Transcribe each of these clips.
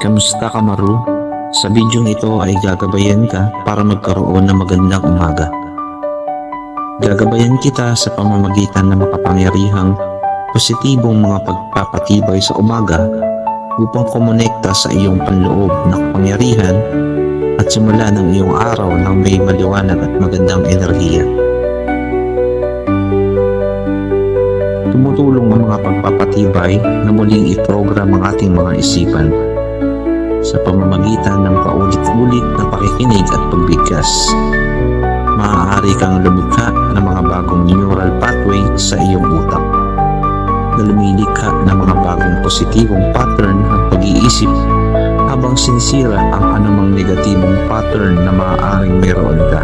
Kamusta ka Maru? Sa bidyong ito ay gagabayan ka para magkaroon ng magandang umaga. Gagabayan kita sa pamamagitan ng makapangyarihang positibong mga pagpapatibay sa umaga upang kumonekta sa iyong panloob na kapangyarihan at simula ng iyong araw ng may maliwanag at magandang enerhiya. Tumutulong ang mga pagpapatibay na muling iprogram ang ating mga isipan sa pamamagitan ng paulit-ulit na pakikinig at pagbigkas. Maaari kang lumikha ng mga bagong neural pathway sa iyong utak na lumilikha ng mga bagong positibong pattern ng pag-iisip habang sinisira ang anumang negatibong pattern na maaaring mayroon ka.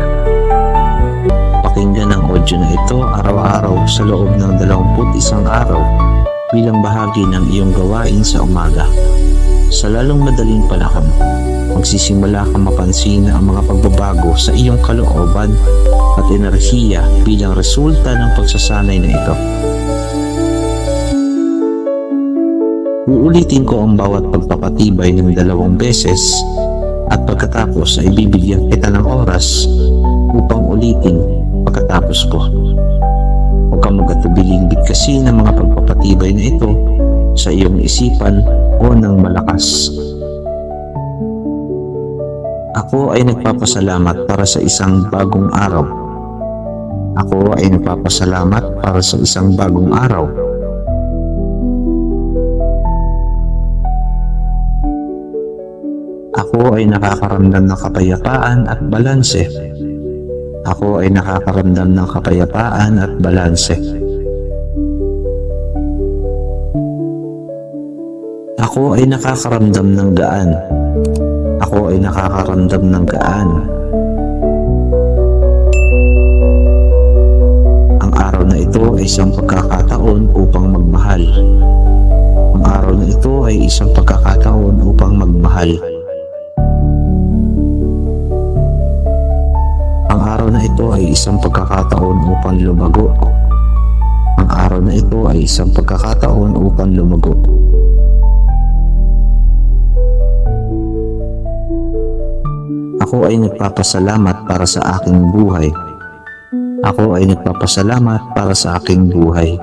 Pakinggan ang audio na ito araw-araw sa loob ng 21 araw bilang bahagi ng iyong gawain sa umaga. Sa lalong madaling palakam, magsisimula kang mapansin ang mga pagbabago sa iyong kalooban at enerhiya bilang resulta ng pagsasanay na ito. Uulitin ko ang bawat pagpapatibay ng dalawang beses at pagkatapos ay bibigyan kita ng oras upang ulitin pagkatapos ko. Huwag kang magatubiling bigkasin ng mga pagpapatibay na ito sa iyong isipan o ng malakas. Ako ay nagpapasalamat para sa isang bagong araw. Ako ay nagpapasalamat para sa isang bagong araw. Ako ay nakakaramdam ng kapayapaan at balanse. Ako ay nakakaramdam ng kapayapaan at balanse. Ako ay nakakaramdam ng gaan. Ako ay nakakaramdam ng gaan. Ang araw na ito ay isang pagkakataon upang magmahal. Ang araw na ito ay isang pagkakataon upang magmahal. Ang araw na ito ay isang pagkakataon upang lumago. Ang araw na ito ay isang pagkakataon upang lumago. Ako ay nagpapasalamat para sa aking buhay. Ako ay nagpapasalamat para sa aking buhay.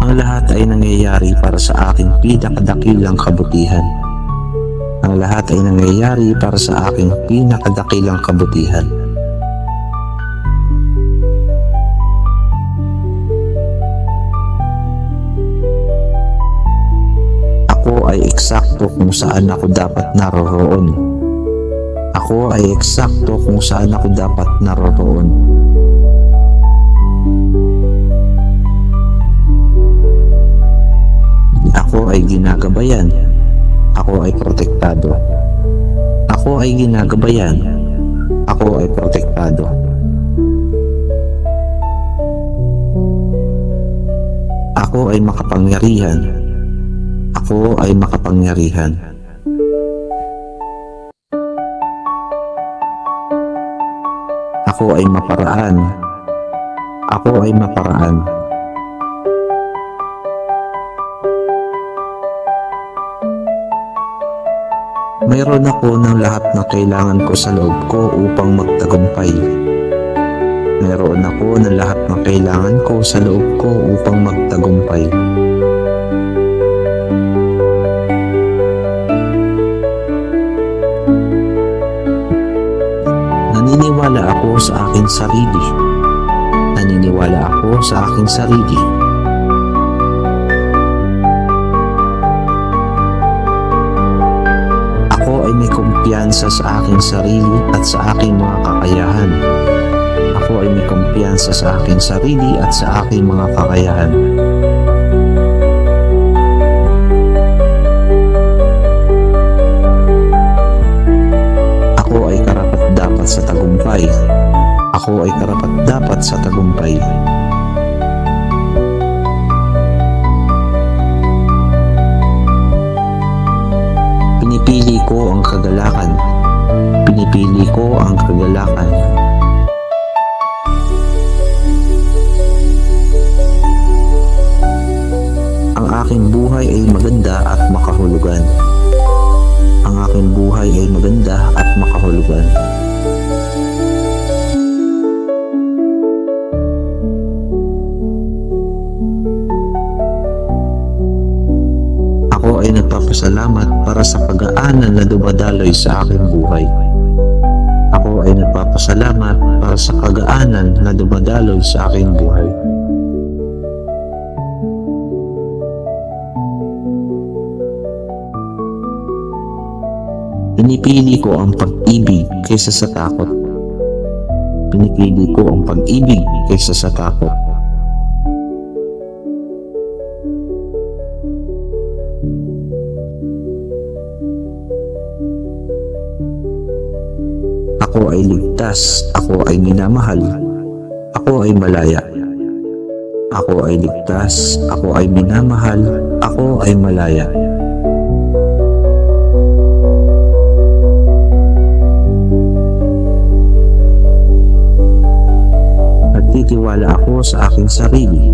Ang lahat ay nangyayari para sa aking pinakadakilang kabutihan. Ang lahat ay nangyayari para sa aking pinakadakilang kabutihan. Ako ay eksakto kung saan ako dapat naroroon. Ako ay eksakto kung saan ako dapat naroroon. Ako ay ginagabayan. Ako ay protektado. Ako ay ginagabayan. Ako ay protektado. Ako ay makapangyarihan. Ako ay makapangyarihan. Ako ay maparaan. Ako ay maparaan. Mayroon ako ng lahat na kailangan ko sa loob ko upang magtagumpay. Mayroon ako ng lahat na kailangan ko sa loob ko upang magtagumpay. Naniniwala ako sa aking sarili. Naniniwala ako sa aking sarili. Ako ay may kumpiyansa sa aking sarili at sa aking mga kakayahan. Ako ay may kumpiyansa sa aking sarili at sa aking mga kakayahan. ako ay karapat dapat sa tagumpay. Pinipili ko ang kagalakan. Pinipili ko ang kagalakan. Ang aking buhay ay maganda at makahulugan. Ang aking buhay ay maganda at makahulugan. Ako ay nagpapasalamat para sa pag-aanan na dumadaloy sa aking buhay. Ako ay nagpapasalamat para sa kagaanan na dumadaloy sa aking buhay. Pinipili ko ang pag-ibig kaysa sa takot. Pinipili ko ang pag-ibig kaysa sa takot. Ako ay ligtas, ako ay minamahal, ako ay malaya. Ako ay ligtas, ako ay minamahal, ako ay malaya. Nagtitiwala ako sa aking sarili.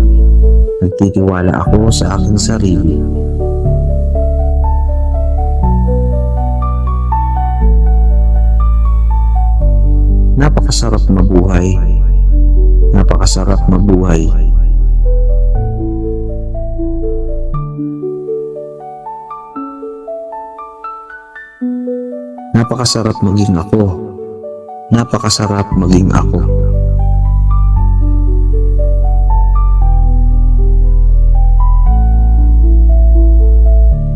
Nagtitiwala ako sa aking sarili. Napakasarap mabuhay. Napakasarap mabuhay. Napakasarap maging ako. Napakasarap maging ako.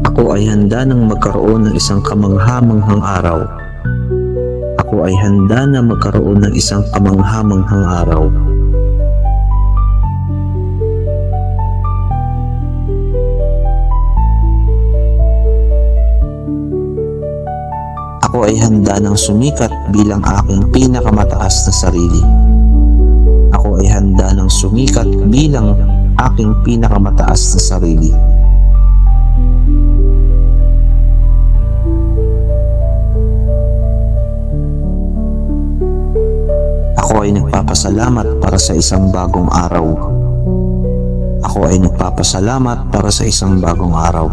Ako ay handa ng magkaroon ng isang kamanghamanghang araw. Ako ay handa na magkaroon ng isang kamanghamanghang araw. Ako ay handa ng sumikat bilang aking pinakamataas na sarili. Ako ay handa ng sumikat bilang aking pinakamataas na sarili. Ay nagpapasalamat para sa isang bagong araw. Ako ay nagpapasalamat para sa isang bagong araw.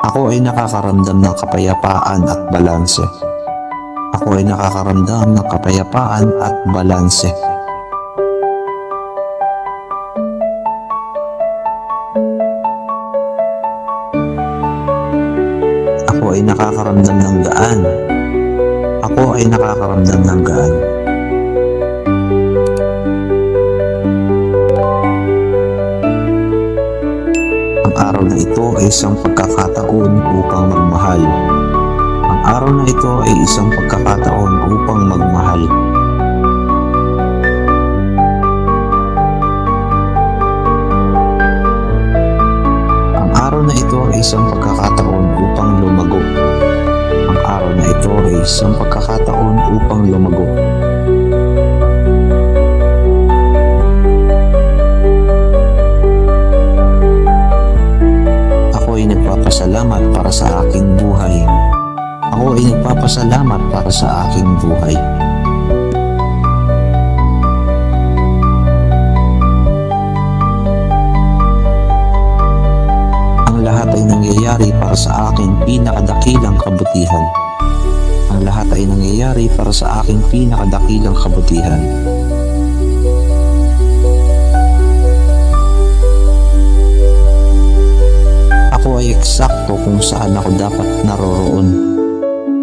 Ako ay nakakaramdam ng kapayapaan at balanse. Ako ay nakakaramdam ng kapayapaan at balanse. Ay nakakaramdam ng gaan. Ako ay nakakaramdam ng gaan. Ang araw na ito ay isang pagkakataon upang magmahal. Ang araw na ito ay isang pagkakataon upang magmahal. Ang araw na ito ay isang pagkakataon lumago. Ang araw na ito ay isang pagkakataon upang lumago. Ako ay nagpapasalamat para sa aking buhay. Ako ay nagpapasalamat para sa aking buhay. Aking pinakadakilang kabutihan. Ang lahat ay nangyayari para sa aking pinakadakilang kabutihan. Ako ay eksakto kung saan ako dapat naroroon.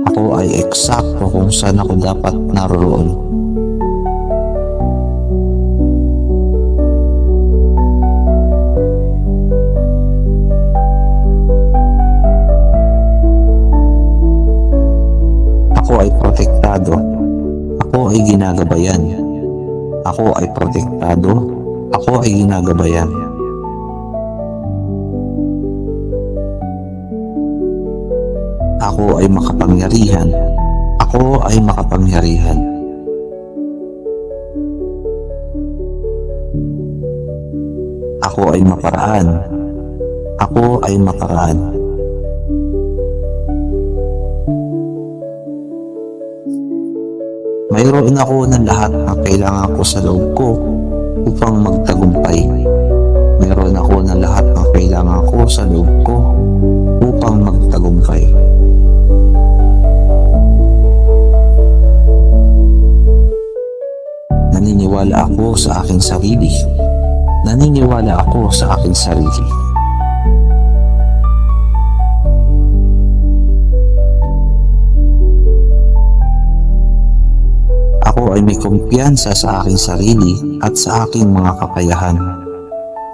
Ako ay eksakto kung saan ako dapat naroroon. Ay ginagabayan. Ako ay protektado. Ako ay ginagabayan. Ako ay makapangyarihan. Ako ay makapangyarihan. Ako ay maparaan. Ako ay maparaan. Mayroon ako ng lahat ng kailangan ko sa loob ko upang magtagumpay. Meron ako na lahat ng kailangan ko sa loob ko upang magtagumpay. Naniniwala ako sa aking sarili. Naniniwala ako sa aking sarili. Ako ay may kumpiyansa sa aking sarili at sa aking mga kakayahan.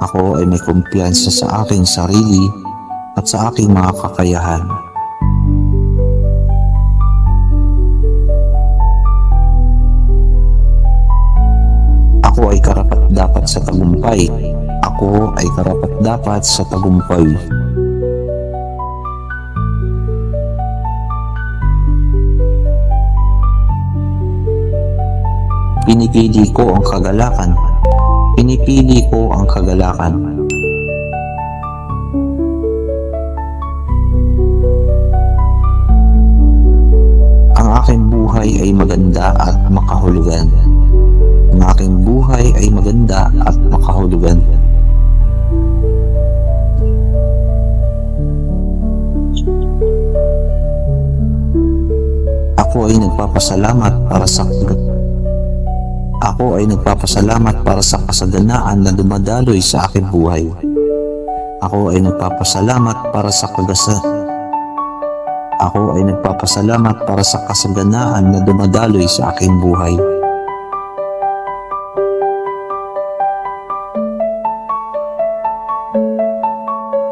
Ako ay may kumpiyansa sa aking sarili at sa aking mga kakayahan. Ako ay karapat dapat sa tagumpay. Ako ay karapat dapat sa tagumpay. Pinipili ko ang kagalakan. Pinipili ko ang kagalakan. Ang aking buhay ay maganda at makahulugan. Ang aking buhay ay maganda at makahulugan. Ako ay nagpapasalamat para sa Ako ay nagpapasalamat para sa kasaganaan na dumadaloy sa aking buhay. Ako ay nagpapasalamat para sa kagasa. Ako ay nagpapasalamat para sa kasaganaan na dumadaloy sa aking buhay.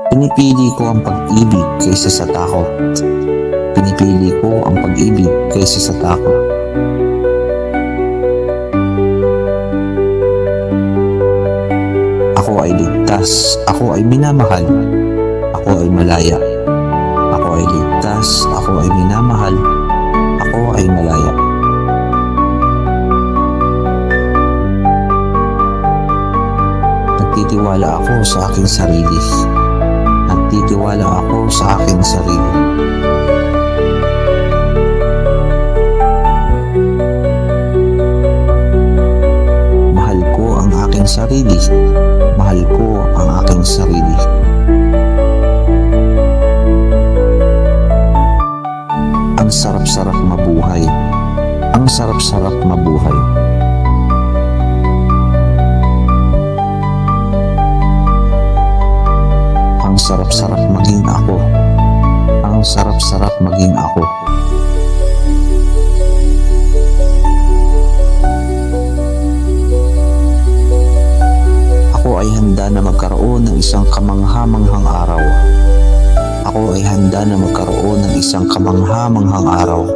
Pinipili ko ang pag-ibig kaysa sa takot. Pinipili ko ang pag-ibig kaysa sa takot. Ligtas. Ako ay minamahal. Ako ay malaya. Ako ay ligtas. Ako ay minamahal. Ako ay malaya. Nagtitiwala ako sa aking sarili. Nagtitiwala ako sa aking sarili. Mahal ko ang aking sarili. Aking sarili. Ang sarap-sarap mabuhay. Ang sarap-sarap mabuhay. Ang sarap-sarap maging ako. Ang sarap-sarap maging ako. Handa na magkaroon ng isang kamanghamanghang araw. Ako ay handa na magkaroon ng isang kamanghamanghang araw.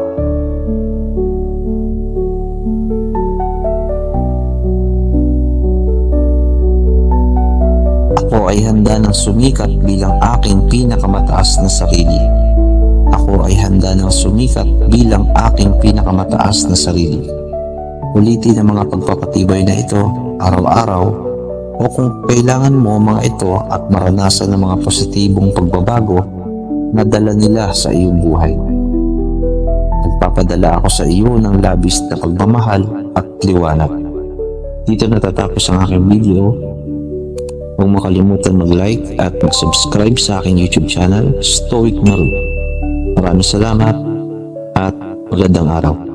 Ako ay handa ng sumikat bilang aking pinakamataas na sarili. Ako ay handa ng sumikat bilang aking pinakamataas na sarili. Ulitin ang mga pagpapatibay na ito araw-araw o kung kailangan mo mga ito at maranasan ng mga positibong pagbabago na dala nila sa iyong buhay. Nagpapadala ako sa iyo ng labis na pagmamahal at liwanag. Dito natatapos ang aking video Huwag mo kalimutan mag-like at mag-subscribe sa aking YouTube channel, Stoic Maru. Maraming salamat at magandang araw.